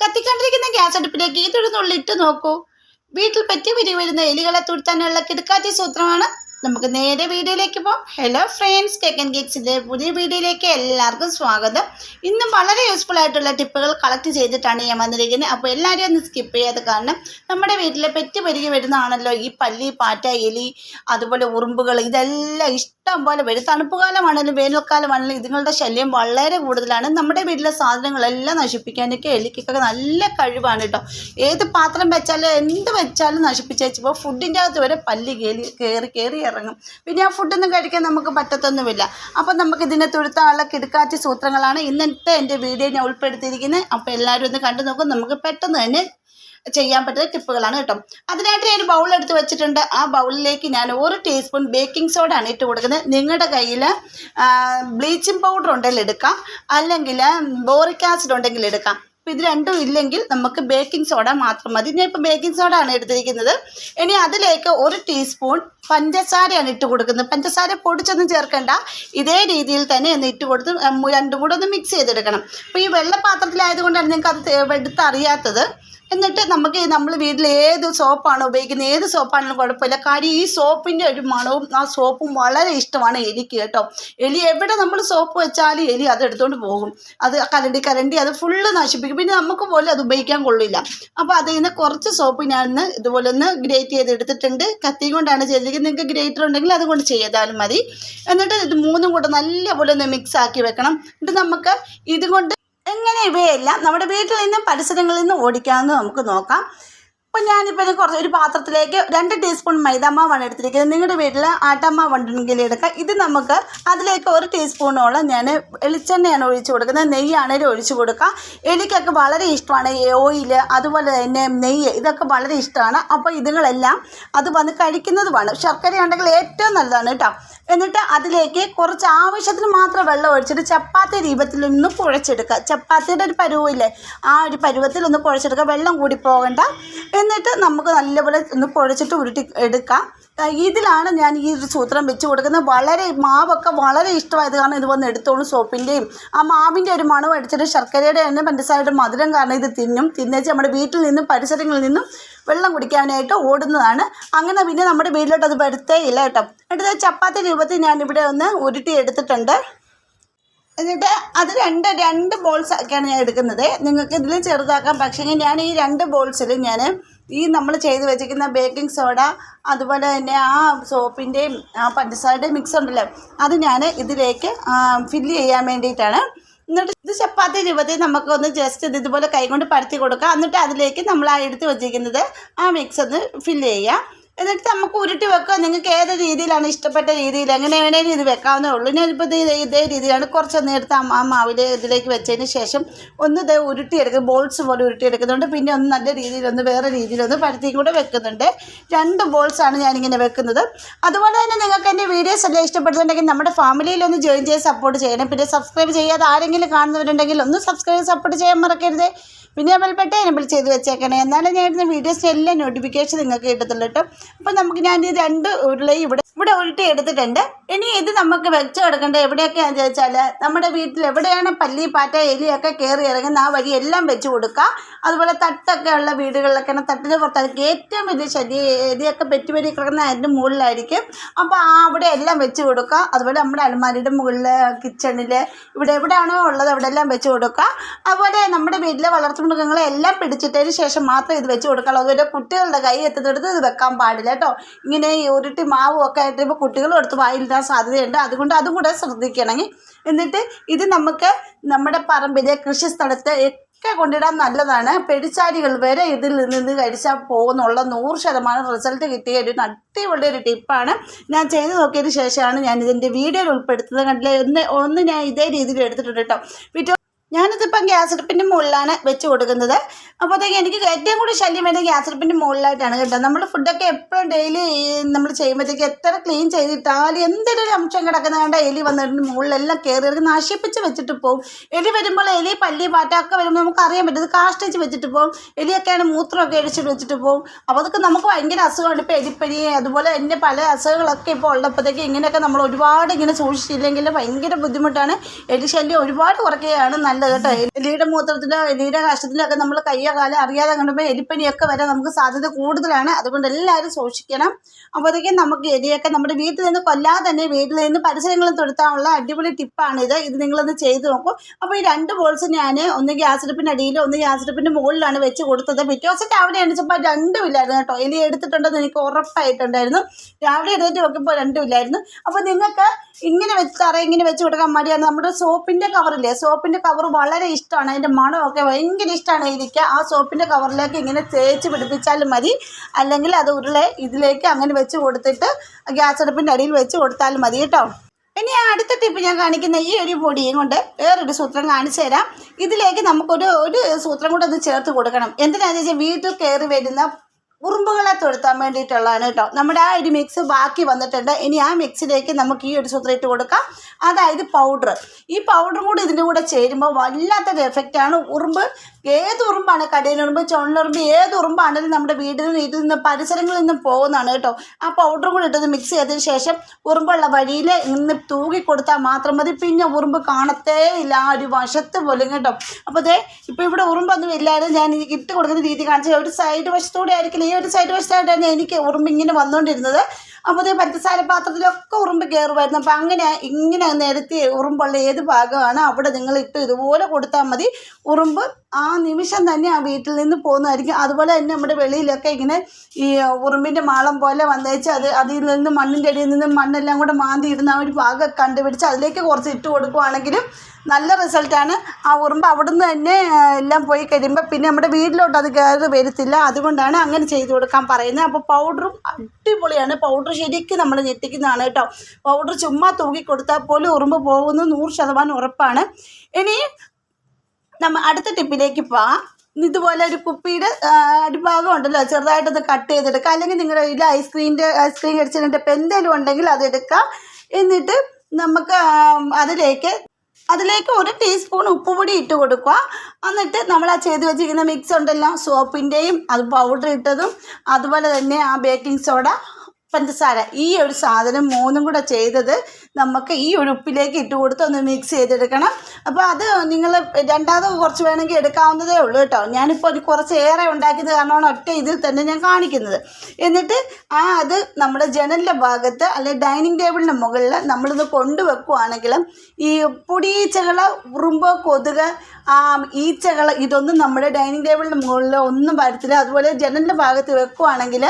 കത്തിക്കൊണ്ടിരിക്കുന്ന gas അടുപ്പിലേക്ക് ഇതൊരു ഇട്ട് നോക്കൂ. വീട്ടിൽ പറ്റി പിരിവരുന്ന എലികളെ തുരുത്താനുള്ള കിടക്കാറ്റി സൂത്രമാണ് നമുക്ക് നേരെ വീഡിയോയിലേക്ക് പോകാം ഹലോ ഫ്രണ്ട്സ് കേക്ക് ആൻഡ് കേക്സിന്റെ പുതിയ വീഡിയോയിലേക്ക് എല്ലാവർക്കും സ്വാഗതം. ഇന്നും വളരെ യൂസ്ഫുൾ ആയിട്ടുള്ള ടിപ്പുകൾ കളക്ട് ചെയ്തിട്ടാണ് ഞാൻ വന്നിരിക്കുന്നത്. അപ്പോൾ എല്ലാവരും ഒന്ന് സ്കിപ്പ് ചെയ്യാതെ കാരണം നമ്മുടെ വീട്ടിലെ പെറ്റ് പെരുകി വരുന്നതാണല്ലോ ഈ പല്ലി പാറ്റ എലി അതുപോലെ ഉറുമ്പുകൾ ഇതെല്ലാം ഇഷ്ടം പോലെ വരും. തണുപ്പ് കാലമാണെങ്കിലും വേനൽക്കാലമാണെങ്കിലും ഇതുങ്ങളുടെ ശല്യം വളരെ കൂടുതലാണ്. നമ്മുടെ വീട്ടിലെ സാധനങ്ങളെല്ലാം നശിപ്പിക്കാനൊക്കെ എലിക്കൊക്കെ നല്ല കഴിവാണ് കേട്ടോ ഏത് പാത്രം വെച്ചാലും എന്ത് വെച്ചാലും നശിപ്പിച്ചേച്ചപ്പോൾ ഫുഡിന്റെ അകത്ത് വരെ പല്ലി കയറി കയറി ഇറങ്ങും. പിന്നെ ആ ഫുഡൊന്നും കഴിക്കാൻ നമുക്ക് പറ്റത്തൊന്നുമില്ല. അപ്പം നമുക്ക് ഇതിനെ തുഴുത്താനുള്ള കിടക്കാറ്റ് സൂത്രങ്ങളാണ് ഇന്നത്തെ എന്റെ വീഡിയോ ഞാൻ ഉൾപ്പെടുത്തിയിരിക്കുന്നത്. അപ്പോൾ എല്ലാവരും ഒന്ന് കണ്ടു നോക്കും. നമുക്ക് പെട്ടെന്ന് തന്നെ ചെയ്യാൻ പറ്റുന്ന ടിപ്പുകളാണ് കേട്ടോ. അതിനായിട്ട് ഞാൻ ബൗൾ എടുത്ത് വെച്ചിട്ടുണ്ട്. ആ ബൗളിലേക്ക് ഞാൻ ഒരു ടീസ്പൂൺ ബേക്കിംഗ് സോഡ ആണ് ഇട്ട് കൊടുക്കുന്നത്. നിങ്ങളുടെ കയ്യിൽ ബ്ലീച്ചിങ് പൗഡർ ഉണ്ടെങ്കിൽ എടുക്കാം. അല്ലെങ്കിൽ ബോറിക് ആസിഡ് ഉണ്ടെങ്കിൽ എടുക്കാം. അപ്പോൾ ഇത് രണ്ടും ഇല്ലെങ്കിൽ നമുക്ക് ബേക്കിംഗ് സോഡ മാത്രം മതി. ഞാൻ ഇപ്പോൾ ബേക്കിംഗ് സോഡ ആണ് എടുത്തിരിക്കുന്നത്. ഇനി അതിലേക്ക് ഒരു ടീസ്പൂൺ പഞ്ചസാരയാണ് ഇട്ട് കൊടുക്കുന്നത്. പഞ്ചസാര പൊടിച്ചൊന്നും ചേർക്കേണ്ട. ഇതേ രീതിയിൽ തന്നെ ഒന്ന് ഇട്ട് കൊടുത്ത് രണ്ടും കൂടെ ഒന്ന് മിക്സ് ചെയ്തെടുക്കണം. അപ്പോൾ ഈ വെള്ള പാത്രത്തിലായതുകൊണ്ടാണ് നിങ്ങൾക്ക് അത് എടുത്തറിയാത്തത് എന്നിട്ട് നമുക്ക് നമ്മൾ വീട്ടിൽ ഏത് സോപ്പാണ് ഉപയോഗിക്കുന്നത് ഏത് സോപ്പാണെങ്കിലും കുഴപ്പമില്ല. കാര്യം ഈ സോപ്പിന്റെ ഒരു മണവും ആ സോപ്പും വളരെ ഇഷ്ടമാണ് എലിക്ക് കേട്ടോ. എലി എവിടെ നമ്മൾ സോപ്പ് വെച്ചാലും എലി അത് എടുത്തുകൊണ്ട് പോകും. അത് കരണ്ടി കരണ്ടി അത് ഫുള്ള് നശിപ്പിക്കും. പിന്നെ നമുക്ക് പോലും അത് ഉപയോഗിക്കാൻ കൊള്ളില്ല. അപ്പോൾ അതിൽ നിന്ന് കുറച്ച് സോപ്പ് ഞാൻ ഇതുപോലെ ഒന്ന് ഗ്രേറ്റ് ചെയ്ത് എടുത്തിട്ടുണ്ട്. കത്തി കൊണ്ടാണ് ചെയ്തിരിക്കുന്നത്. നിങ്ങൾക്ക് ഗ്രേറ്റർ ഉണ്ടെങ്കിൽ അതുകൊണ്ട് ചെയ്താലും മതി. എന്നിട്ട് ഇത് മൂന്നും കൂടെ നല്ലപോലെ ഒന്ന് മിക്സ് ആക്കി വെക്കണം. എന്നിട്ട് നമുക്ക് ഇതുകൊണ്ട് എങ്ങനെ ഇവയെല്ലാം നമ്മുടെ വീട്ടിൽ നിന്നും പരിസരങ്ങളിൽ നിന്നും ഓടിക്കാമെന്ന് നമുക്ക് നോക്കാം. അപ്പോൾ ഞാനിപ്പോൾ ഇത് കുറച്ച് ഒരു പാത്രത്തിലേക്ക് രണ്ട് ടീസ്പൂൺ മൈദാമാവാണ് എടുത്തിരിക്കുന്നത്. നിങ്ങളുടെ വീട്ടിൽ ആട്ടമാവ് ഉണ്ടെങ്കിൽ എടുക്കാം. ഇത് നമുക്ക് അതിലേക്ക് ഒരു ടീസ്പൂണോളം ഞാൻ വെളിച്ചെണ്ണയാണ് ഒഴിച്ചു കൊടുക്കുന്നത്. നെയ്യാണേലും ഒഴിച്ചു കൊടുക്കാം. എലിക്കൊക്കെ വളരെ ഇഷ്ടമാണ്. ഓയിൽ അതുപോലെ തന്നെ നെയ്യ് ഇതൊക്കെ വളരെ ഇഷ്ടമാണ്. അപ്പോൾ ഇതുങ്ങളെല്ലാം അത് വന്ന് കഴിക്കുന്നതുമാണ്. ശർക്കര ഉണ്ടെങ്കിൽ ഏറ്റവും നല്ലതാണ് കേട്ടോ. എന്നിട്ട് അതിലേക്ക് കുറച്ച് ആവശ്യത്തിന് മാത്രം വെള്ളം ഒഴിച്ചിട്ട് ചപ്പാത്തി രൂപത്തിൽ ഒന്ന് കുഴച്ചെടുക്കുക. ചപ്പാത്തിയുടെ ഒരു പരുവില്ലേ ആ ഒരു പരുവത്തിൽ ഒന്ന് കുഴച്ചെടുക്കുക. വെള്ളം കൂടി പോകണ്ട. എന്നിട്ട് നമുക്ക് നല്ലപോലെ ഒന്ന് കുഴച്ചിട്ട് ഉരുട്ടി എടുക്കാം. ഇതിലാണ് ഞാൻ ഈ ഒരു സൂത്രം വെച്ച് കൊടുക്കുന്നത്. വളരെ മാവൊക്കെ വളരെ ഇഷ്ടമായത് കാരണം ഇത് വന്ന് എടുത്തോളും സോപ്പിന്റെയും ആ മാവിന്റെ ഒരു മണം അടിച്ചിട്ട് ശർക്കരയുടെ എണ്ണ പഞ്ചസാരയുടെ മധുരം കാരണം ഇത് തിന്നും. തിന്നേച്ച് നമ്മുടെ വീട്ടിൽ നിന്നും പരിസരങ്ങളിൽ നിന്നും വെള്ളം കുടിക്കാനായിട്ട് ഓടുന്നതാണ്. അങ്ങനെ പിന്നെ നമ്മുടെ വീട്ടിലോട്ട് അത് വരുത്തേ ഇല്ല കേട്ടോ. എടുത്ത ചപ്പാത്തി രൂപത്തിൽ ഞാനിവിടെ ഒന്ന് ഉരുട്ടി എടുത്തിട്ടുണ്ട്. എന്നിട്ട് അത് രണ്ട് രണ്ട് ബോൾസ് ഒക്കെയാണ് ഞാൻ എടുക്കുന്നത്. നിങ്ങൾക്ക് ഇതിൽ ചെറുതാക്കാം. പക്ഷേ ഞാൻ ഈ രണ്ട് ബോൾസിൽ ഞാൻ ഈ നമ്മൾ ചെയ്ത് വെച്ചിരിക്കുന്ന ബേക്കിംഗ് സോഡ അതുപോലെ തന്നെ ആ സോപ്പിന്റെയും ആ പഞ്ചസാരയുടെയും മിക്സ് ഉണ്ടല്ലോ അത് ഞാൻ ഇതിലേക്ക് ഫില്ല് ചെയ്യാൻ വേണ്ടിയിട്ടാണ്. എന്നിട്ട് ഇത് ചപ്പാത്തി രൂപത്തിൽ നമുക്കൊന്ന് ജസ്റ്റ് ഇത് ഇതുപോലെ കൈകൊണ്ട് പരത്തി കൊടുക്കാം. എന്നിട്ട് അതിലേക്ക് നമ്മൾ ആ എടുത്ത് വെച്ചിരിക്കുന്നത് ആ മിക്സ് ഒന്ന് ഫില്ല് ചെയ്യാം. എന്നിട്ട് നമുക്ക് ഉരുട്ടി വെക്കുക നിങ്ങൾക്ക് ഏത് രീതിയിലാണ് ഇഷ്ടപ്പെട്ട രീതിയിൽ എങ്ങനെ വേണേലും ഇത് വെക്കാവുന്നേ ഉള്ളൂ. ഞാനിപ്പോൾ ഇത് ഇതേ രീതിയിലാണ് കുറച്ചൊന്ന് എടുത്ത് ആ മാവിൽ ഇതിലേക്ക് വെച്ചതിന് ശേഷം ഒന്ന് ഇത് ഉരുട്ടിയെടുക്കും ബോൾസ് പോലെ ഉരുട്ടിയെടുക്കുന്നുണ്ട്. പിന്നെ ഒന്ന് നല്ല രീതിയിലൊന്ന് വേറെ രീതിയിലൊന്ന് പരത്തിയും കൂടെ വെക്കുന്നുണ്ട്. രണ്ട് ബോൾസാണ് ഞാനിങ്ങനെ വെക്കുന്നത്. അതുപോലെ തന്നെ നിങ്ങൾക്ക് എന്റെ വീഡിയോസ് എല്ലാം ഇഷ്ടപ്പെടുന്നുണ്ടെങ്കിൽ നമ്മുടെ ഫാമിലിയിൽ ഒന്ന് ജോയിൻ ചെയ്ത് സപ്പോർട്ട് ചെയ്യണം. പിന്നെ സബ്സ്ക്രൈബ് ചെയ്യാതെ ആരെങ്കിലും കാണുന്നവരുണ്ടെങ്കിൽ ഒന്ന് സബ്സ്ക്രൈബ് സപ്പോർട്ട് ചെയ്യാൻ മറക്കരുത്. പിന്നെ ബെൽബട്ടൺ എനബിൾ ചെയ്ത് വെച്ചേക്കണേ. എന്നാലും ഞാൻ ഇടുന്ന വീഡിയോസിന്റെ എല്ലാം നോട്ടിഫിക്കേഷൻ നിങ്ങൾക്ക് കിട്ടത്തുള്ളൂ കേട്ടോ. അപ്പോൾ നമുക്ക് ഞാൻ ഈ രണ്ട് ഉരുളയും ഇവിടെ ഇവിടെ ഉരുട്ടി എടുത്തിട്ടുണ്ട്. ഇനി ഇത് നമുക്ക് വെച്ച് കൊടുക്കേണ്ട? എവിടെയൊക്കെയാണെന്ന് ചോദിച്ചാൽ നമ്മുടെ വീട്ടിൽ എവിടെയാണ് പല്ലി പാറ്റ എലിയൊക്കെ കയറി ഇറങ്ങുന്ന ആ വഴി എല്ലാം വെച്ച് കൊടുക്കുക. അതുപോലെ തട്ടൊക്കെ ഉള്ള വീടുകളിലൊക്കെ തട്ടിന് പുറത്തായിരിക്കും ഏറ്റവും വലിയ ശല്യം എലിയൊക്കെ പെറ്റി പെറ്റി കിടക്കുന്ന അതിന്റെ മുകളിലായിരിക്കും. അപ്പോൾ ആ അവിടെ എല്ലാം വെച്ച് കൊടുക്കുക. അതുപോലെ നമ്മുടെ അലമാരിയുടെ മുകളിൽ കിച്ചണിൽ ഇവിടെ എവിടെയാണോ ഉള്ളത് അവിടെ എല്ലാം വെച്ച് കൊടുക്കുക. അതുപോലെ നമ്മുടെ വീട്ടിലെ വളർത്തുമൃഗങ്ങളെ എല്ലാം പിടിച്ചിട്ടതിന് ശേഷം മാത്രം ഇത് വെച്ച് കൊടുക്കാവുള്ളൂ. അതുപോലെ കുട്ടികളുടെ കൈ എത്തുന്നിടത്ത് ഇത് വെക്കാൻ പാടില്ല കേട്ടോ. ഇങ്ങനെ ഉരുട്ടി മാവും ഒക്കെ ആയിട്ട് ഇപ്പോൾ കുട്ടികളും എടുത്ത് വായിലിടാൻ സാധ്യതയുണ്ട്. അതുകൊണ്ട് അതും കൂടെ ശ്രദ്ധിക്കണമെങ്കിൽ എന്നിട്ട് ഇത് നമുക്ക് നമ്മുടെ പറമ്പിലെ കൃഷി സ്ഥലത്ത് ഒക്കെ കൊണ്ടിടാൻ നല്ലതാണ്. പെടിച്ചാരികൾ വരെ ഇതിൽ നിന്ന് കഴിച്ചാൽ പോകുന്നുള്ള നൂറ് ശതമാനം റിസൾട്ട് കിട്ടിയ ഒരു അടിപൊളി ഒരു ടിപ്പാണ് ഞാൻ ചെയ്ത് നോക്കിയതിന് ശേഷമാണ് ഞാൻ ഇതിന്റെ വീഡിയോയിൽ ഉൾപ്പെടുത്തുന്നത്. കണ്ടില്ല? ഒന്ന് ഒന്ന് ഞാൻ ഇതേ രീതിയിൽ എടുത്തിട്ടുണ്ട് കേട്ടോ. ഞാനിതിപ്പം ഗ്യാസ് അടുപ്പിന്റെ മുകളിലാണ് വെച്ച് കൊടുക്കുന്നത്. അപ്പോഴത്തേക്ക് എനിക്ക് ഏറ്റവും കൂടുതൽ ശല്യം വരുന്നത് ഗ്യാസ് അടുപ്പിന്റെ മുകളിലായിട്ടാണ് കേട്ടോ. നമ്മൾ ഫുഡൊക്കെ എപ്പോഴും ഡെയിലി നമ്മൾ ചെയ്യുമ്പോഴത്തേക്ക് എത്ര ക്ലീൻ ചെയ്തിട്ടാലും എന്തെങ്കിലും അംശം കിടക്കുന്ന കണ്ട എലി വന്നിട്ട് മുകളിലെല്ലാം കയറി ഇറങ്ങി നശിപ്പിച്ച് വെച്ചിട്ട് പോകും എലി വരുമ്പോൾ എലി പല്ലി പാറ്റൊക്കെ വരുമ്പോൾ നമുക്ക് അറിയാൻ പറ്റും. കാഷ്ടിച്ച് വെച്ചിട്ട് പോകും എലിയൊക്കെയാണ് മൂത്രമൊക്കെ അടിച്ചിട്ട് വെച്ചിട്ട് പോകും അപ്പോൾ അതൊക്കെ നമുക്ക് ഭയങ്കര അസുഖമാണ്. ഇപ്പോൾ എലിപ്പനി അതുപോലെ തന്നെ പല അസുഖങ്ങളൊക്കെ ഇപ്പോൾ ഉള്ളപ്പോഴത്തേക്ക് ഇങ്ങനെയൊക്കെ നമ്മൾ ഒരുപാട് ഇങ്ങനെ സൂക്ഷിച്ചില്ലെങ്കിൽ ഭയങ്കര ബുദ്ധിമുട്ടാണ്. എലി ശല്യം ഒരുപാട് കുറയ്ക്കുകയാണ്. നല്ല നല്ലത് കേട്ടോ. എലിയുടെ മൂത്രത്തിലോ എലിയുടെ കാഷ്ടത്തിലോ ഒക്കെ നമ്മൾ കയ്യോ കാലോ അറിയാതെ കണ്ടുമ്പോൾ എലിപ്പനിയൊക്കെ വരാൻ നമുക്ക് സാധ്യത കൂടുതലാണ്. അതുകൊണ്ട് എല്ലാവരും സൂക്ഷിക്കണം. അപ്പോഴത്തേക്കും നമുക്ക് എലിയൊക്കെ നമ്മുടെ വീട്ടിൽ നിന്ന് കൊല്ലാതെ തന്നെ വീട്ടിൽ നിന്ന് പരിസരങ്ങളും തൊടുത്താനുള്ള അടിപൊളി ടിപ്പാണിത്. ഇത് നിങ്ങളൊന്ന് ചെയ്ത് നോക്കും. അപ്പോൾ ഈ രണ്ട് ബോൾസ് ഞാൻ ഒന്ന് ഗ്യാസ് അടുപ്പിന്റെ അടിയിൽ ഒന്ന് ഗ്യാസ് അടുപ്പിന്റെ മുകളിലാണ് വെച്ച് കൊടുത്തത്. പിറ്റേ ദിവസം രാവിലെ എണീച്ചപ്പോൾ രണ്ടും ഇല്ലായിരുന്നു കേട്ടോ. എലി എടുത്തിട്ടുണ്ടെന്ന് എനിക്ക് ഉറപ്പായിട്ടുണ്ടായിരുന്നു. രാവിലെ എഴുന്നേറ്റ് നോക്കിയപ്പോൾ രണ്ടും ഇല്ലായിരുന്നു. അപ്പോൾ നിങ്ങൾക്ക് ഇങ്ങനെ വെച്ച് തറ ഇങ്ങനെ വെച്ച് കൊടുക്കാൻ മടിയാണ്. നമ്മുടെ സോപ്പിന്റെ കവറില്ലേ സോപ്പിന്റെ കവർ വളരെ ഇഷ്ടമാണ്. അതിന്റെ മണമൊക്കെ ഭയങ്കര ഇഷ്ടമാണ് എനിക്ക് ആ സോപ്പിന്റെ കവറിലേക്ക് ഇങ്ങനെ തേച്ച് പിടിപ്പിച്ചാലും മതി. അല്ലെങ്കിൽ അത് ഉരുളെ ഇതിലേക്ക് അങ്ങനെ വെച്ച് കൊടുത്തിട്ട് ഗ്യാസ് അടുപ്പിന്റെ അടിയിൽ വെച്ച് കൊടുത്താൽ മതി കേട്ടോ. ഇനി അടുത്ത ടിപ്പ് ഞാൻ കാണിക്കുന്ന ഈ ഒരു പൊടിയും കൊണ്ട് വേറൊരു സൂത്രം കാണിച്ചു തരാം. ഇതിലേക്ക് നമുക്കൊരു ഒരു സൂത്രം കൂടെ ഒന്ന് ചേർത്ത് കൊടുക്കണം. എന്തിനാണെന്ന് വെച്ചാൽ വീട്ടിൽ കയറി വരുന്ന ഉറുമ്പുകളെ തൊഴുത്താൻ വേണ്ടിയിട്ടുള്ളതാണ് കേട്ടോ. നമ്മുടെ ആ ഒരു മിക്സ് ബാക്കി വന്നിട്ടുണ്ട്. ഇനി ആ മിക്സിലേക്ക് നമുക്ക് ഈ ഒരു സൂത്രം ഇട്ട് കൊടുക്കാം. അതായത് പൗഡർ ഈ പൗഡറും കൂടി ഇതിന്റെ കൂടെ ചേരുമ്പോൾ വല്ലാത്തൊരു എഫക്റ്റാണ് ഉറുമ്പ് ഏത് ഉറുമ്പാണ്? കടയിലുറുമ്പ് ചുണലുറുമ്പ് ഏത് ഉറുമ്പാണെങ്കിലും നമ്മുടെ വീട്ടിൽ നിന്ന് ഇതിൽ നിന്ന് പരിസരങ്ങളിൽ നിന്നും പോകുന്നതാണ് കേട്ടോ. ആ പൗഡറും കൂടി ഇട്ടത് മിക്സ് ചെയ്തതിന് ശേഷം ഉറുമ്പുള്ള വഴിയിൽ ഇന്ന് തൂകി കൊടുത്താൽ മാത്രം മതി. പിന്നെ ഉറുമ്പ് കാണത്തേ ഇല്ല. ആ ഒരു വശത്ത് പോലും കേട്ടോ. അപ്പോൾ അതെ ഇപ്പോൾ ഇവിടെ ഉറുമ്പൊന്നും ഇല്ലായിരുന്നു ഞാൻ ഇട്ട് കൊടുക്കുന്ന രീതി കാണിച്ചാൽ ഒരു സൈഡ് വശത്തൂടെ ആയിരിക്കില്ല. ഈ ഒരു സൈഡ് വശത്തായിട്ടാണ് എനിക്ക് ഉറുമ്പ് ഇങ്ങനെ വന്നുകൊണ്ടിരുന്നത് അപ്പോൾ അതേ പഞ്ചസാര പാത്രത്തിലൊക്കെ ഉറുമ്പ് കയറുമായിരുന്നു അപ്പോൾ അങ്ങനെ ഇങ്ങനെ നിരത്തി ഉറുമ്പുള്ള ഏത് ഭാഗമാണ് അവിടെ നിങ്ങൾ ഇട്ട് ഇതുപോലെ കൊടുത്താൽ മതി. ഉറുമ്പ് ആ നിമിഷം തന്നെ ആ വീട്ടിൽ നിന്ന് പോകുന്നതായിരിക്കും. അതുപോലെ തന്നെ നമ്മുടെ വെളിയിലൊക്കെ ഇങ്ങനെ ഈ ഉറുമ്പിന്റെ മാളം പോലെ വന്നേച്ച് അത് അതിൽ നിന്ന് മണ്ണിന്റെ അടിയിൽ നിന്ന് മണ്ണെല്ലാം കൂടെ മാന്തി ഇടുന്ന ആ ഒരു ഭാഗം കണ്ടുപിടിച്ച് അതിലേക്ക് കുറച്ച് ഇട്ട് കൊടുക്കുവാണെങ്കിലും നല്ല റിസൾട്ടാണ് ആ ഉറുമ്പ് അവിടുന്ന് തന്നെ എല്ലാം പോയി കഴിയുമ്പോൾ പിന്നെ നമ്മുടെ വീട്ടിലോട്ട് അത് കയറി വരത്തില്ല. അതുകൊണ്ടാണ് അങ്ങനെ ചെയ്ത് കൊടുക്കാൻ പറയുന്നത്. അപ്പോൾ പൗഡറും അടിപൊളിയാണ്. പൗഡർ ശരിക്കും നമ്മൾ ഞെട്ടിക്കുന്നതാണ് കേട്ടോ. പൗഡർ ചുമ്മാ തൂക്കി കൊടുത്താൽ പോലും ഉറുമ്പ് പോകുന്നത് നൂറ് ശതമാനം ഉറപ്പാണ്. ഇനി നമ്മ അടുത്ത ടിപ്പിലേക്ക് പോവാം. ഇതുപോലെ ഒരു കുപ്പിയുടെ അടിഭാഗം ഉണ്ടല്ലോ. ചെറുതായിട്ടൊന്ന് കട്ട് ചെയ്തെടുക്കുക അല്ലെങ്കിൽ നിങ്ങളുടെ കയ്യിൽ ഐസ്ക്രീമിന്റെ ഐസ്ക്രീം കടിച്ചതിന്റെ എന്തെങ്കിലും ഉണ്ടെങ്കിൽ അത് എടുക്കാം. എന്നിട്ട് നമുക്ക് അതിലേക്ക് അതിലേക്ക് ഒരു ടീസ്പൂൺ ഉപ്പുപൊടി ഇട്ട് കൊടുക്കുക. എന്നിട്ട് നമ്മൾ ആ ചെയ്ത് വെച്ചിരിക്കുന്ന മിക്സ് ഉണ്ടല്ലോ സോപ്പിന്റെയും അത് പൗഡർ ഇട്ടതും അതുപോലെ തന്നെ ആ ബേക്കിംഗ് സോഡ പഞ്ചസാര. ഈ ഒരു സാധനം മൂന്നും കൂടെ ചെയ്തത് നമുക്ക് ഈ ഒരു ഉപ്പിലേക്ക് ഇട്ട് കൊടുത്ത് ഒന്ന് മിക്സ് ചെയ്തെടുക്കണം. അപ്പോൾ അത് നിങ്ങൾ രണ്ടാമത് കുറച്ച് വേണമെങ്കിൽ എടുക്കാവുന്നതേ ഉള്ളൂ കേട്ടോ. ഞാനിപ്പോൾ ഒരു കുറച്ച് ഏറെ ഉണ്ടാക്കിയത് കാരണമാണ് ഒറ്റ ഇതിൽ തന്നെ ഞാൻ കാണിക്കുന്നത്. എന്നിട്ട് ആ അത് നമ്മുടെ ജനലിന്റെ ഭാഗത്ത് അല്ലെങ്കിൽ ഡൈനിങ് ടേബിളിന്റെ മുകളിൽ നമ്മളിത് കൊണ്ടുവെക്കുവാണെങ്കിൽ ഈ പൊടിയീച്ചകൾ ഉറുമ്പ് കൊതുക് ആ ഈച്ചകൾ ഇതൊന്നും നമ്മുടെ ഡൈനിങ് ടേബിളിന്റെ മുകളിൽ ഒന്നും വരത്തില്ല. അതുപോലെ ജനലിന്റെ ഭാഗത്ത് വെക്കുവാണെങ്കിൽ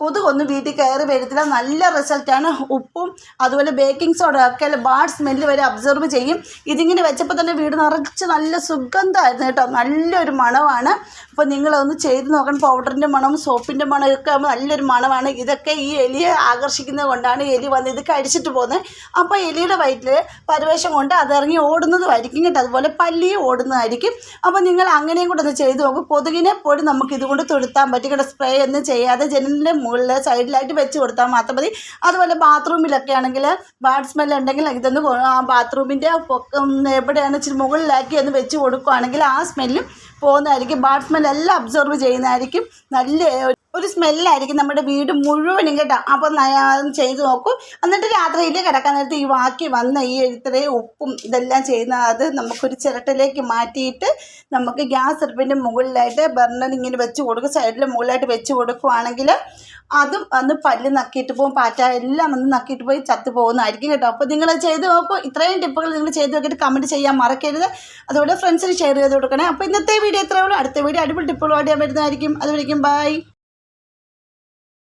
കൊതുകൊന്നും വീട്ടിൽ കയറി വരത്തില്ല നല്ല റിസൾട്ടാണ് ഉപ്പും അതുപോലെ ബേക്കിംഗ് സോഡ ഒക്കെ ബാഡ് സ്മെല്ല് വരെ അബ്സർവ് ചെയ്യും. ഇതിങ്ങനെ വെച്ചപ്പോൾ തന്നെ വീട് നിറച്ച് നല്ല സുഗന്ധമായിരുന്നു കേട്ടോ. നല്ലൊരു മണമാണ്. അപ്പോൾ നിങ്ങളൊന്ന് ചെയ്ത് നോക്കണം. പൗഡറിന്റെ മണവും സോപ്പിന്റെ മണം ഒക്കെ ആകുമ്പോൾ നല്ലൊരു മണമാണ്. ഇതൊക്കെ ഈ എലിയെ ആകർഷിക്കുന്നത് കൊണ്ടാണ് എലി വന്ന് ഇത് കഴിച്ചിട്ട് പോകുന്നത്. അപ്പോൾ എലിയുടെ വയറ്റിൽ പരിവേഷം കൊണ്ട് അതിറങ്ങി ഓടുന്നതുമായിരിക്കും കേട്ടോ. അതുപോലെ പല്ലിയും ഓടുന്നതായിരിക്കും. അപ്പോൾ നിങ്ങൾ അങ്ങനെയും കൂടെ ഒന്ന് ചെയ്ത് നോക്കും. കൊതുകിനെ പോലും നമുക്ക് ഇതുകൊണ്ട് തൊഴുത്താൻ പറ്റും കേട്ടോ സ്പ്രേ ഒന്നും ചെയ്യാതെ ജനലിന്റെ മുകളിൽ സൈഡിലായിട്ട് വെച്ച് കൊടുത്താൽ മാത്രം മതി. അതുപോലെ ബാത്റൂമിലൊക്കെ ആണെങ്കിൽ ബാഡ് സ്മെൽ ഉണ്ടെങ്കിൽ ഇതൊന്ന് ആ ബാത്റൂമിന്റെ എവിടെയാണ് ഇച്ചിരി മുകളിലാക്കി ഒന്ന് വെച്ച് കൊടുക്കുകയാണെങ്കിൽ ആ സ്മെല്ലും പോകുന്നതായിരിക്കും. ബാഡ് സ്മെല്ലെല്ലാം അബ്സർവ് ചെയ്യുന്നതായിരിക്കും. നല്ല ഒരു- സ്മെല്ലായിരിക്കും നമ്മുടെ വീട് മുഴുവനും കേട്ടോ. അപ്പോൾ അത് ചെയ്തു നോക്കൂ. എന്നിട്ട് രാത്രിയിൽ കിടക്കാൻ നേരത്ത് ഈ വാക്കി വന്ന ഈ ഇത്രയും ഉപ്പും ഇതെല്ലാം ചെയ്യുന്ന അത് നമുക്കൊരു ചിരട്ടയിലേക്ക് മാറ്റിയിട്ട് നമുക്ക് ഗ്യാസ് അടുപ്പിന്റെ മുകളിലായിട്ട് ബർണർ ഇങ്ങനെ വെച്ച് കൊടുക്കും. സൈഡിൽ മുകളിലായിട്ട് വെച്ച് കൊടുക്കുവാണെങ്കിൽ അതും അന്ന് പല്ല് നക്കിയിട്ട് പോകും. പാറ്റ എല്ലാം വന്ന് നക്കിയിട്ട് പോയി ചത്തു പോകുന്നതായിരിക്കും കേട്ടോ. അപ്പോൾ നിങ്ങൾ ചെയ്ത് നോക്കൂ. ഇത്രയും ടിപ്പുകൾ നിങ്ങൾ ചെയ്ത് നോക്കിയിട്ട് കമന്റ് ചെയ്യാൻ മറക്കരുത്. അതുപോലെ ഫ്രണ്ട്സിന് ഷെയർ ചെയ്ത് കൊടുക്കണേ. അപ്പോൾ ഇന്നത്തെ വീഡിയോ എത്രയുള്ളൂ അടുത്ത വീഡിയോ അടിപൊളി ടിപ്പുകൾ ഞാൻ വരുന്നതായിരിക്കും. അതുവരെയും ബൈ.